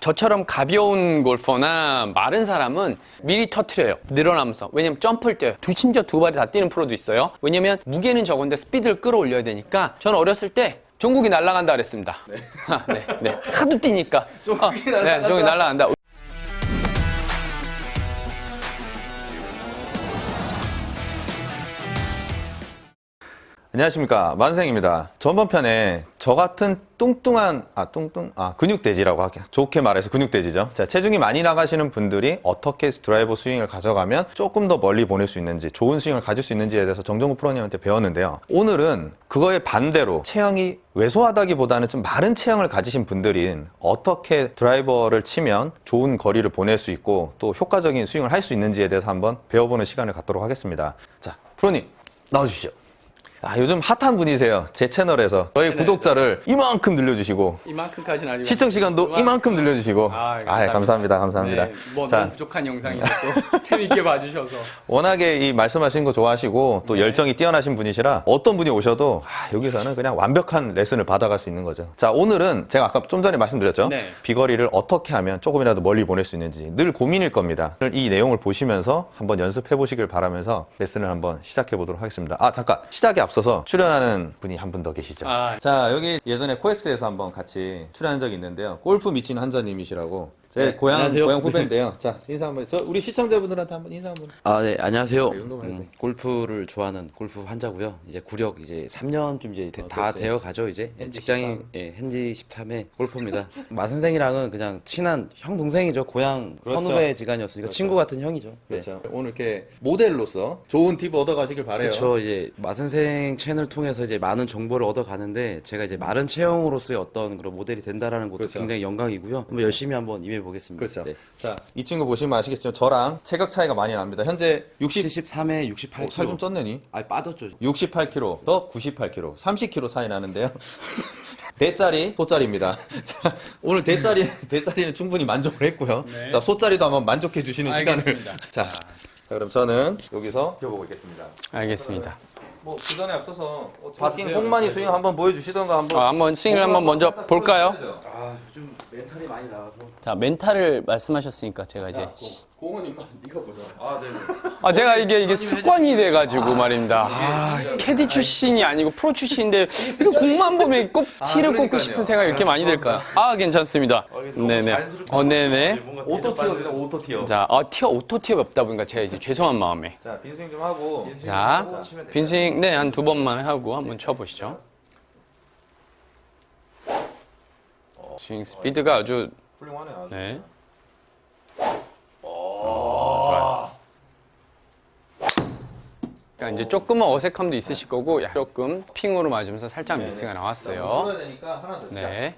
저처럼 가벼운 골퍼나 마른 사람은 미리 터트려요. 늘어나면서. 왜냐면 점프를 뛰어요. 두, 심지어 두 발이 다 뛰는 프로도 있어요. 왜냐면 무게는 적은데 스피드를 끌어올려야 되니까 저는 어렸을 때 종국이 날아간다 그랬습니다. 네. 네, 네. 하도 뛰니까. 종국이 날아간다. 네, 종국이 날아간다. 안녕하십니까 만생입니다. 전번 편에 저 같은 뚱뚱한 아 뚱뚱 아 근육돼지라고 하게 좋게 말해서 근육돼지죠. 자 체중이 많이 나가시는 분들이 어떻게 드라이버 스윙을 가져가면 조금 더 멀리 보낼 수 있는지 좋은 스윙을 가질 수 있는지에 대해서 정정구 프로님한테 배웠는데요. 오늘은 그거에 반대로 체형이 왜소하다기보다는 좀 마른 체형을 가지신 분들인 어떻게 드라이버를 치면 좋은 거리를 보낼 수 있고 또 효과적인 스윙을 할 수 있는지에 대해서 한번 배워보는 시간을 갖도록 하겠습니다. 자 프로님 나와주시죠. 아, 요즘 핫한 분이세요. 제 채널에서. 저희 구독자를 이만큼 늘려주시고, 이만큼까지는 아니고. 시청 시간도 이만큼 늘려주시고. 아, 아, 감사합니다. 감사합니다. 네, 뭐 자, 너무 부족한 영상이라 또 재밌게 봐주셔서. 워낙에 이 말씀하신 거 좋아하시고, 또 네. 열정이 뛰어나신 분이시라 어떤 분이 오셔도 아, 여기서는 그냥 완벽한 레슨을 받아갈 수 있는 거죠. 자, 오늘은 제가 아까 좀 전에 말씀드렸죠. 네. 비거리를 어떻게 하면 조금이라도 멀리 보낼 수 있는지 늘 고민일 겁니다. 오늘 이 내용을 보시면서 한번 연습해 보시길 바라면서 레슨을 한번 시작해 보도록 하겠습니다. 아, 잠깐. 시작에 앞서 서 출연하는 분이 한 분 더 계시죠. 아, 자 여기 예전에 코엑스에서 한번 같이 출연한 적이 있는데요. 골프 미친 한자님이시라고 제 네, 고향 안녕하세요. 고향 후배인데요. 자 인사 한번 저 우리 시청자분들한테 한번 인사 한번. 아, 네, 안녕하세요. 이 정도만 해도 돼. 음, 골프를 좋아하는 골프 환자고요. 이제 구력 이제 3년쯤 이제 다 그렇지. 되어 가죠, 이제. 현지 직장인 예, 현지 13회 골프입니다. 마 선생이랑은 그냥 친한 형 동생이죠. 고향 그렇죠. 선후배 지간이었으니까 그렇죠. 친구 같은 형이죠. 네. 그렇죠. 오늘 이렇게 모델로서 좋은 팁 얻어가시길 바래요. 그렇죠. 이제 마 선생 채널 통해서 이제 많은 정보를 얻어 가는데 제가 이제 마른 체형으로서의 어떤 그런 모델이 된다라는 것도 그렇죠. 굉장히 영광이고요. 한번 열심히 한번 임해 보겠습니다. 그렇죠. 네. 자 이 친구 보시면 아시겠지만 저랑 체격 차이가 많이 납니다. 현재 60 73에 68kg. 살 좀 쪘네니. 아, 빠졌죠. 68kg 더 98kg 30kg 차이 나는데요. 대짜리 소짜리입니다. 자 오늘 대짜리 대짜리는 충분히 만족을 했고요. 네. 자 소짜리도 한번 만족해 주시는 알겠습니다. 시간을 자, 자 그럼 저는 여기서 펴보고 있겠습니다. 알겠습니다. 뭐 그전에 앞서서 바뀐 홍만이 스윙 한번 보여주시던가 한번. 어, 한번 스윙을 한번 먼저 볼까요? 아, 요즘 멘탈이 많이 나가서. 자, 멘탈을 말씀하셨으니까 제가 이제. 공은 임마 네가 보자. 아 네. 아, 제가 이게, 이게 습관이 돼 가지고 말입니다. 아, 캐디 출신이 아니고 프로 출신인데, 이거 공만 보면 꼭 티를 꽂고 그러니까요. 싶은 생각이 이렇게 많이 들까요? 아, 괜찮습니다. 네 네. 어, 네 네. 오토 티어입니다. 오토 티어. 자, 아, 티어, 오토 티어가 없다 보니까 제가 이제 죄송한 마음에. 자 빈스윙 좀 하고. 자, 빈스윙, 네, 한 두 번만 하고 한번 쳐보시죠. 스윙 스피드가 아주, 훌륭하네. 아주. 네. 어, 좋아요. 그러니까 이제 조금은 어색함도 있으실 거고, 야, 조금 핑으로 맞으면서 살짝 미스가 나왔어요. 되니까 하나 더. 시작. 네.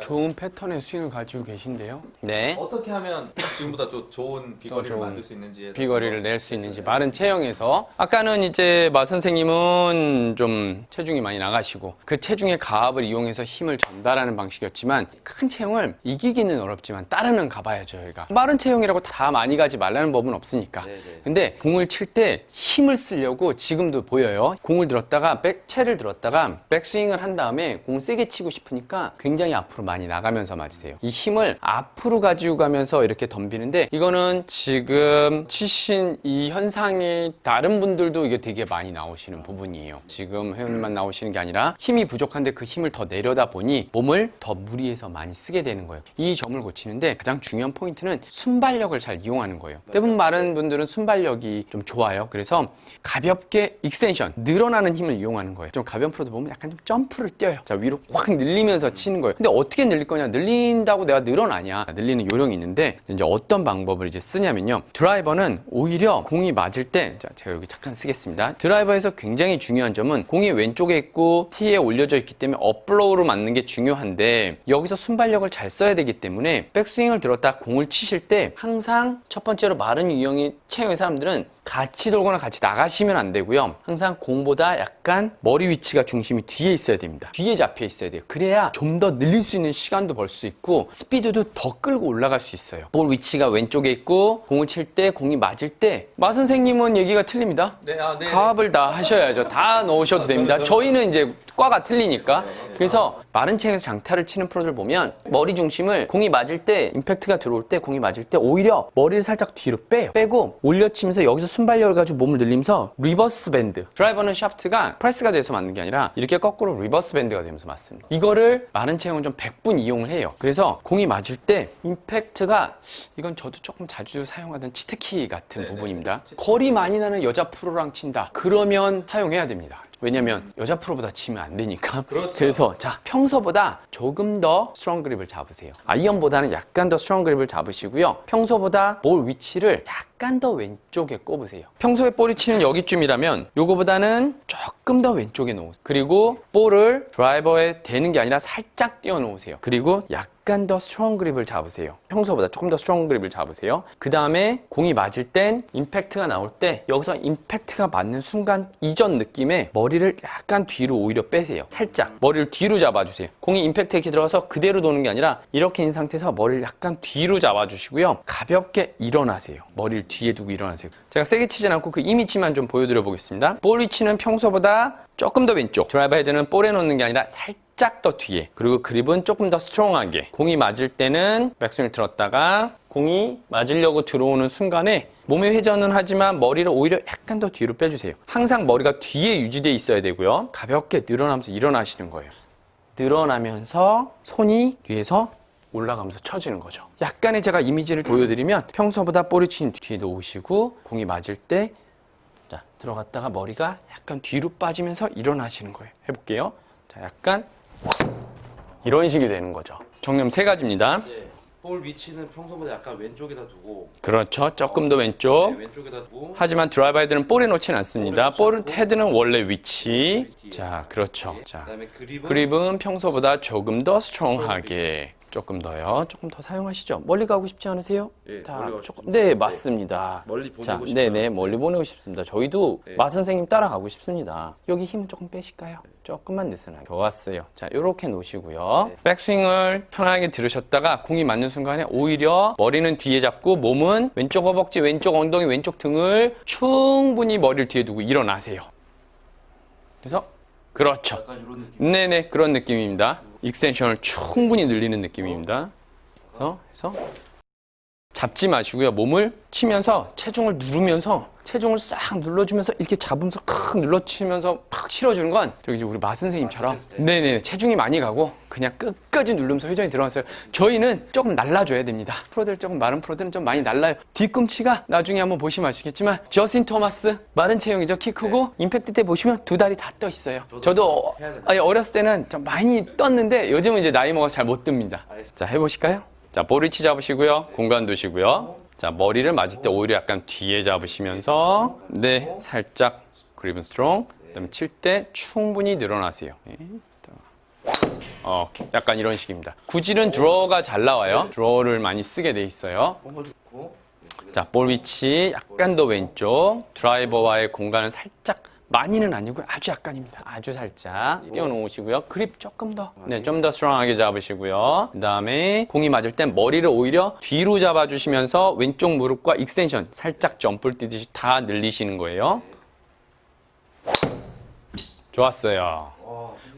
좋은 패턴의 스윙을 가지고 계신데요. 네. 어떻게 하면 지금보다 좀 좋은 비거리를 좋은 만들 수 있는지 비거리를 낼 수 있는지 마른 체형에서 아까는 이제 마 선생님은 좀 체중이 많이 나가시고 그 체중의 가압을 이용해서 힘을 전달하는 방식이었지만 큰 체형을 이기기는 어렵지만 따르는 가봐야죠 저희가 마른 체형이라고 다 많이 가지 말라는 법은 없으니까 네 네. 근데 공을 칠 때 힘을 쓰려고 지금도 보여요 공을 들었다가 백 채를 들었다가 백스윙을 한 다음에 공을 세게 치고 싶으니까 굉장히 앞으로 많이 나가면서 맞으세요. 이 힘을 앞으로 가지고 가면서 이렇게 덤비는데 이거는 지금 치신 이 현상이 다른 분들도 이게 되게 많이 나오시는 부분이에요. 지금 회원님만 나오시는 게 아니라 힘이 부족한데 그 힘을 더 내려다 보니 몸을 더 무리해서 많이 쓰게 되는 거예요. 이 점을 고치는데 가장 중요한 포인트는 순발력을 잘 이용하는 거예요. 대부분 마른 분들은 순발력이 좀 좋아요. 그래서 가볍게 익스텐션 늘어나는 힘을 이용하는 거예요. 좀 가벼운 프로도 보면 약간 좀 점프를 뛰어요. 자 위로 확 늘리면서 치는 거예요. 근데 어떻게 늘릴 거냐 늘린다고 내가 늘어나냐 늘리는 요령이 있는데 이제 어떤 방법을 이제 쓰냐면요 드라이버는 오히려 공이 맞을 때 자, 제가 여기 잠깐 쓰겠습니다 드라이버에서 굉장히 중요한 점은 공이 왼쪽에 있고 티에 올려져 있기 때문에 업블로우로 맞는 게 중요한데 여기서 순발력을 잘 써야 되기 때문에 백스윙을 들었다 공을 치실 때 항상 첫 번째로 마른 유형의 체형의 사람들은 같이 돌거나 같이 나가시면 안 되고요. 항상 공보다 약간 머리 위치가 중심이 뒤에 있어야 됩니다. 뒤에 잡혀 있어야 돼요. 그래야 좀 더 늘릴 수 있는 시간도 벌 수 있고 스피드도 더 끌고 올라갈 수 있어요. 볼 위치가 왼쪽에 있고 공을 칠 때 공이 맞을 때 마 선생님은 얘기가 틀립니다. 네, 아, 네. 가압을 다 하셔야죠. 다 넣으셔도 아, 됩니다. 저희는 이제 과가 틀리니까. 그래서 마른 체형에서 장타를 치는 프로들 보면 머리 중심을 공이 맞을 때 임팩트가 들어올 때 공이 맞을 때 오히려 머리를 살짝 뒤로 빼요. 빼고 올려치면서 여기서 순발력을 가지고 몸을 늘리면서 리버스 밴드. 드라이버는 샤프트가 프레스가 돼서 맞는 게 아니라 이렇게 거꾸로 리버스 밴드가 되면서 맞습니다. 이거를 마른 체형은 좀 100분 이용을 해요. 그래서 공이 맞을 때 임팩트가 이건 저도 조금 자주 사용하던 치트키 같은 부분입니다. 거리 많이 나는 여자 프로랑 친다. 그러면 사용해야 됩니다. 왜냐면 여자 프로보다 치면 안 되니까. 그래서 자 평소보다 조금 더 스트롱 그립을 잡으세요. 아이언보다는 약간 더 스트롱 그립을 잡으시고요. 평소보다 볼 위치를 약간 더 왼쪽에 꼽으세요. 평소에 볼이 치는 여기쯤이라면 요거보다는 조금 더 왼쪽에 놓으세요. 그리고 볼을 드라이버에 대는 게 아니라 살짝 띄워 놓으세요. 그리고 약간 더 스트롱 그립을 잡으세요. 평소보다 조금 더 스트롱 그립을 잡으세요. 그 다음에 공이 맞을 땐 임팩트가 나올 때 여기서 임팩트가 맞는 순간 이전 느낌에 머리를 약간 뒤로 오히려 빼세요. 살짝 머리를 뒤로 잡아주세요. 공이 임팩트에 들어가서 그대로 도는 게 아니라 이렇게 있는 상태에서 머리를 약간 뒤로 잡아주시고요. 가볍게 일어나세요. 머리를 뒤에 두고 일어나세요. 제가 세게 치진 않고 그 이미지만 좀 보여드려 보겠습니다. 볼 위치는 평소보다 조금 더 왼쪽. 드라이버 헤드는 볼에 놓는 게 아니라 살짝 더 뒤에. 그리고 그립은 조금 더 스트롱하게. 공이 맞을 때는 백스윙을 들었다가 공이 맞으려고 들어오는 순간에 몸의 회전은 하지만 머리를 오히려 약간 더 뒤로 빼주세요. 항상 머리가 뒤에 유지되어 있어야 되고요. 가볍게 늘어나면서 일어나시는 거예요. 늘어나면서 손이 뒤에서 올라가면서 쳐지는 거죠. 약간의 제가 이미지를 보여드리면 평소보다 볼이 친 뒤에 놓으시고 공이 맞을 때 자, 들어갔다가 머리가 약간 뒤로 빠지면서 일어나시는 거예요. 해볼게요. 자, 약간 이런 식이 되는 거죠. 정렬 세 가지입니다. 네. 볼 위치는 평소보다 약간 왼쪽에다 두고 그렇죠. 조금 더 왼쪽. 네, 왼쪽에다 두고 하지만 드라이버 헤드는 볼에 놓지는 않습니다. 볼에 볼 놓지 않고 헤드는 원래 위치. 위치. 자, 그렇죠. 자, 그다음에 그립은 그립은 평소보다 조금 더 스트롱하게. 조금 더요. 조금 더 사용하시죠. 멀리 가고 싶지 않으세요? 예, 다 멀리 가고 조금 싶습니다. 네, 네. 맞습니다. 멀리 보내고 자, 싶다. 네, 네, 멀리 보내고 싶습니다. 저희도 네. 마 선생님 따라가고 싶습니다. 여기 힘 조금 빼실까요? 조금만 느슨하게. 좋았어요. 자, 이렇게 놓으시고요. 네. 백스윙을 편하게 들으셨다가 공이 맞는 순간에 오히려 머리는 뒤에 잡고 몸은 왼쪽 허벅지, 왼쪽 엉덩이, 왼쪽 등을 충분히 머리를 뒤에 두고 일어나세요. 그래서 그렇죠. 네네 그런 느낌입니다. 익스텐션을 충분히 늘리는 느낌입니다. 그래서, 잡지 마시고요. 몸을 치면서 체중을 누르면서 체중을 싹 눌러주면서 이렇게 잡으면서 크게 눌러치면서 팍 실어주는 건 저기 이제 우리 마 선생님처럼 네네 체중이 많이 가고 그냥 끝까지 누르면서 회전이 들어갔어요. 저희는 조금 날라줘야 됩니다. 프로들 조금 마른 프로들은 좀 많이 날라요. 뒤꿈치가 나중에 한번 보시면 아시겠지만 저스틴 토마스 마른 체형이죠. 키 크고 임팩트 때 보시면 두 다리 다 떠 있어요. 저도. 아니, 어렸을 때는 좀 많이 떴는데 요즘은 이제 나이 먹어서 잘못 듭니다. 자 해보실까요? 자볼 위치 잡으시고요. 공간 두시고요. 자 머리를 맞을 때 오히려 약간 뒤에 잡으시면서 네 살짝 그립은 스트롱. 그다음에 칠 때 충분히 늘어나세요. 네. 어 약간 이런 식입니다. 구질은 드로어가 잘 나와요. 드로어를 많이 쓰게 돼 있어요. 자, 볼 위치 약간 더 왼쪽. 드라이버와의 공간은 살짝 많이는 아니고요. 아주 약간입니다. 아주 살짝 띄워놓으시고요. 그립 조금 더. 네, 좀 더 스트롱하게 잡으시고요. 그 다음에 공이 맞을 땐 머리를 오히려 뒤로 잡아주시면서 왼쪽 무릎과 익스텐션 살짝 점프를 뛰듯이 다 늘리시는 거예요. 좋았어요.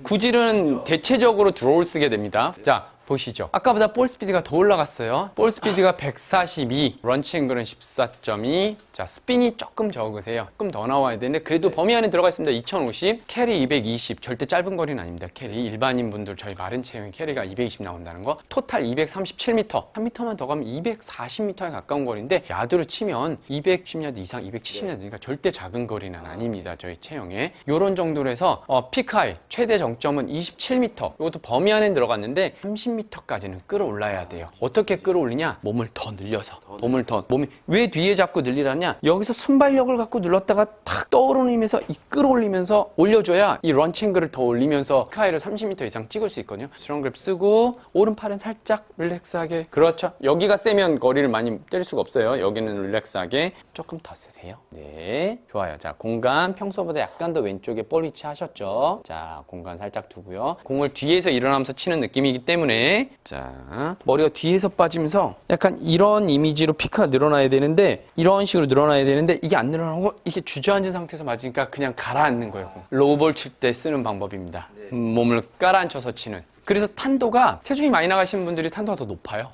구질은 대체적으로 드로우를 쓰게 됩니다. 자, 보시죠. 아까보다 볼 스피드가 더 올라갔어요. 볼 스피드가 142, 런치 앵글은 14.2. 자, 스핀이 조금 적으세요. 조금 더 나와야 되는데 그래도 범위 안에 들어가 있습니다. 2050, 캐리 220. 절대 짧은 거리는 아닙니다. 캐리 일반인 분들 저희 마른 체형의 캐리가 220 나온다는 거. 토탈 237m. 3m만 더 가면 240m에 가까운 거리인데 야드로 치면 210야드 이상, 270야드니까 절대 작은 거리는 아닙니다. 저희 체형에. 요런 정도로 해서 어, 피크하이 최대 정점은 27m. 이것도 범위 안에 들어갔는데 30m까지는 끌어올라야 돼요. 어떻게 끌어올리냐? 몸을 더 늘려서. 몸을 더 몸이 왜 뒤에 잡고 늘리라냐? 여기서 순발력을 갖고 눌렀다가 탁 떠오르면서 이 끌어올리면서 올려줘야 이 런치 앵글을 더 올리면서 피크하이를 30m 이상 찍을 수 있거든요. 스트롱 그립 쓰고 오른팔은 살짝 릴렉스하게. 그렇죠. 여기가 세면 거리를 많이 때릴 수가 없어요. 여기는 릴렉스하게 조금 더 쓰세요. 네, 좋아요. 자, 공간 평소보다 약간 더 왼쪽에 볼 위치 하셨죠? 자, 공간 살짝 두고요. 공을 뒤에서 일어나면서 치는 느낌이기 때문에 자, 머리가 뒤에서 빠지면서 약간 이런 이미지로 피크가 늘어나야 되는데 이런 식으로 늘어나야 되는데 이게 안 늘어나고 이게 주저앉은 상태에서 맞으니까 그냥 가라앉는 거예요. 로우볼 칠 때 쓰는 방법입니다. 몸을 깔아앉혀서 치는. 그래서 탄도가 체중이 많이 나가시는 분들이 탄도가 더 높아요.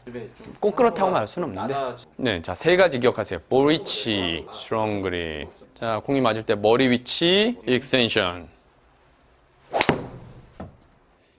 꼭 그렇다고 말할 수는 없는데. 네, 자 세 가지 기억하세요. 볼 위치, 스트롱 그립. 자 공이 맞을 때 머리 위치, 익스텐션.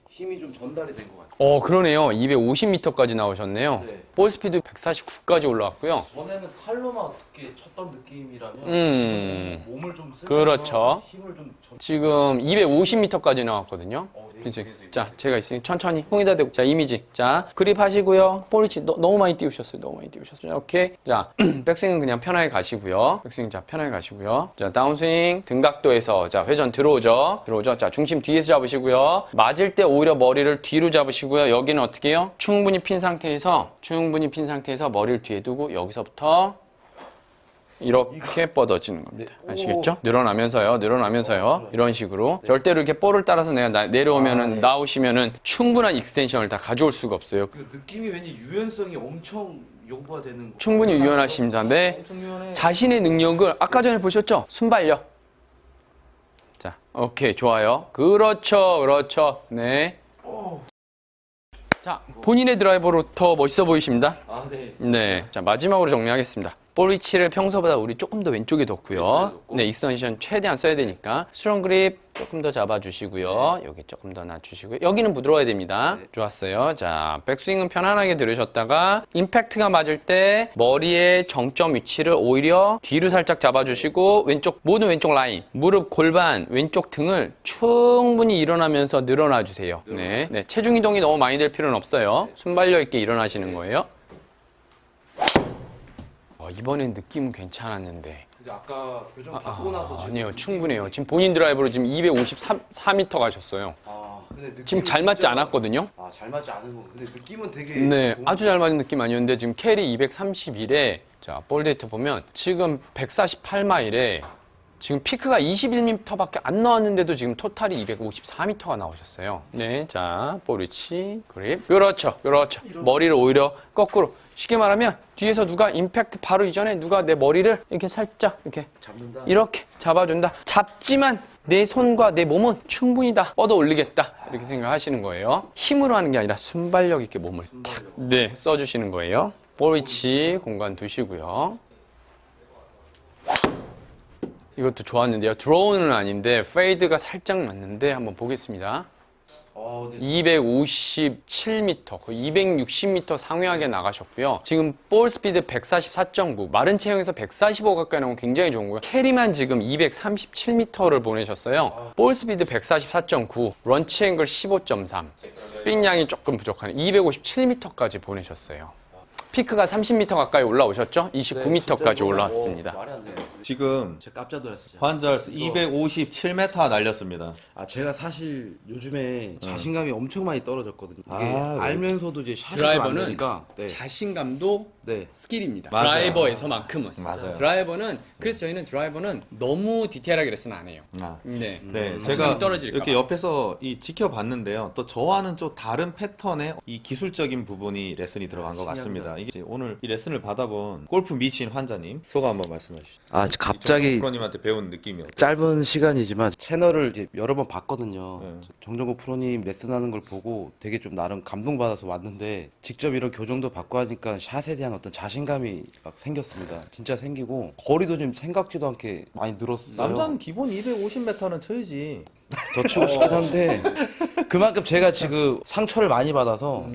힘이 좀 전달이 된 것 같아요. 어 그러네요. 250m까지 나오셨네요. 네. 볼 스피드 149까지 올라왔고요. 전에는 팔로만 어떻게 쳤던 느낌이라면 음. 지금 몸을 좀 쓰면서 그렇죠. 힘을 좀 전... 지금 250m까지 나왔거든요. 어, 네, 그래서 자 제가 있으니 천천히 홍에다 대고 자 이미지 자 그립 하시고요 볼리치 너, 너무 많이 띄우셨어요 너무 많이 띄우셨어요 오케이 자 백스윙은 그냥 편하게 가시고요 백스윙 자 편하게 가시고요 자 다운스윙 등각도에서 자 회전 들어오죠 들어오죠 자 중심 뒤에서 잡으시고요 맞을 때 오히려 머리를 뒤로 잡으시고 요 여기는 어떻게 해요 충분히 핀 상태에서 충분히 핀 상태에서 머리를 뒤에 두고 여기서부터 이렇게 뻗어지는 겁니다. 아시겠죠? 늘어나면서요, 늘어나면서요. 이런 식으로. 절대로 이렇게 볼을 따라서 내가 나- 내려오면은, 나오시면은 충분한 익스텐션을 다 가져올 수가 없어요. 그 느낌이 왠지 유연성이 엄청 요구가 되는 충분히 유연하십니다. 네. 엄청 유연해. 자신의 능력을 아까 전에 보셨죠? 순발력. 자, 오케이, 좋아요. 그렇죠, 그렇죠. 네. 자, 본인의 드라이버로 더 멋있어 보이십니다. 아, 네. 네. 자, 마지막으로 정리하겠습니다. 볼 위치를 평소보다 우리 조금 더 왼쪽에 뒀고요. 네, 익스텐션 최대한 써야 되니까. 스트롱 그립 조금 더 잡아주시고요. 여기 조금 더 낮추시고요. 여기는 부드러워야 됩니다. 좋았어요. 자, 백스윙은 편안하게 들으셨다가 임팩트가 맞을 때 머리의 정점 위치를 오히려 뒤로 살짝 잡아주시고 왼쪽 모든 왼쪽 라인, 무릎, 골반, 왼쪽 등을 충분히 일어나면서 늘어나 주세요. 네, 네. 체중 이동이 너무 많이 될 필요는 없어요. 순발력 있게 일어나시는 거예요. 어, 이번엔 느낌은 괜찮았는데. 근데 아까 교정 아, 받고 나서 지금 아니요, 충분해요. 지금 본인 드라이버로 지금 254m 가셨어요. 아, 근데 느낌이 지금 잘 맞지 진짜- 않았거든요. 아, 잘 맞지 않은 거. 근데 느낌은 되게 네, 좋은 아주 잘 맞은 느낌 아니었는데 지금 캐리 231에 자, 볼 데이터 보면 지금 148마일에 지금 피크가 21m밖에 안 나왔는데도 지금 토탈이 254m가 나오셨어요. 네, 자, 볼 위치, 그립. 그렇죠, 그렇죠. 머리를 오히려 거꾸로. 쉽게 말하면 뒤에서 누가 임팩트 바로 이전에 누가 내 머리를 이렇게 살짝 이렇게 잡는다. 이렇게 잡아준다. 잡지만 내 손과 내 몸은 충분히 다 뻗어 올리겠다. 이렇게 생각하시는 거예요. 힘으로 하는 게 아니라 순발력 있게 몸을 탁, 네, 써주시는 거예요. 볼 위치 공간 두시고요. 이것도 좋았는데요. 드로우는 아닌데 페이드가 살짝 맞는데 한번 보겠습니다. 어, 네. 257m, 거의 260m 상회하게 나가셨고요. 지금 볼 스피드 144.9, 마른 체형에서 145 가까이 나오면 굉장히 좋은 거예요. 캐리만 지금 237m를 보내셨어요. 볼 스피드 144.9, 런치 앵글 15.3, 스핀 양이 조금 부족하네. 257m까지 보내셨어요. 피크가 30m 가까이 올라오셨죠? 29m까지 올라왔습니다. 말이 안 돼. 지금 제가 깜짝 놀랐어요. 환절스 257m 날렸습니다. 아 제가 사실 요즘에 자신감이 엄청 많이 떨어졌거든요. 이게 아, 네. 알면서도 이제 샷이 드라이버는 안 되니까. 네. 자신감도 네. 스킬입니다. 맞아요. 드라이버에서만큼은. 맞아요. 드라이버는 그래서 저희는 드라이버는 너무 디테일하게 레슨 안 해요. 아. 네. 네, 음, 제가 떨어질까 이렇게 봐. 옆에서 이 지켜봤는데요. 또 저와는 좀 다른 패턴의 이 기술적인 부분이 레슨이 들어간 것 같습니다. 이제 오늘 이 레슨을 받아본 골프 미친 환자님 소감 한번 말씀해 주시죠. 아 갑자기 프로님한테 배운 느낌이 어때요? 짧은 시간이지만 채널을 이제 여러 번 봤거든요. 네. 정정국 프로님 레슨하는 걸 보고 되게 좀 나름 감동받아서 왔는데 직접 이런 교정도 받고 하니까 샷에 대한 어떤 자신감이 막 생겼습니다. 진짜 생기고 거리도 좀 생각지도 않게 많이 늘었어요. 남자는 기본 250m는 쳐야지. 더 치고 싶긴 한데 그만큼 제가 지금 상처를 많이 받아서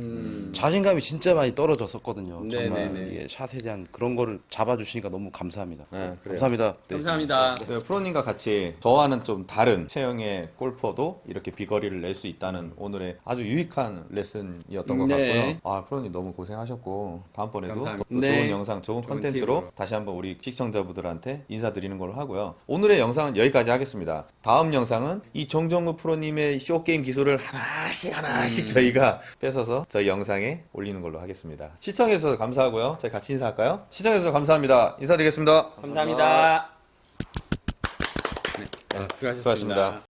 자신감이 진짜 많이 떨어졌었거든요. 네, 정말 네, 네. 이게 샷에 대한 그런 거를 잡아주시니까 너무 감사합니다. 네, 그래요. 감사합니다. 네. 감사합니다. 네, 프로님과 같이 저와는 좀 다른 체형의 골퍼도 이렇게 비거리를 낼 수 있다는 오늘의 아주 유익한 레슨이었던 것 네. 같고요. 아 프로님 너무 고생하셨고 다음번에도 감사합니다. 또 네. 좋은 영상, 좋은 좋은 컨텐츠로 팁으로. 다시 한번 우리 시청자분들한테 인사드리는 걸로 하고요. 오늘의 영상은 여기까지 하겠습니다. 다음 영상은 이 정정우 프로님의 쇼게임 기술을 하나씩 하나씩 저희가 뺏어서 저희 영상에 올리는 걸로 하겠습니다. 시청해주셔서 감사하고요. 저희 같이 인사할까요? 시청해주셔서 감사합니다. 인사드리겠습니다. 감사합니다. 네, 수고하셨습니다. 수고하셨습니다.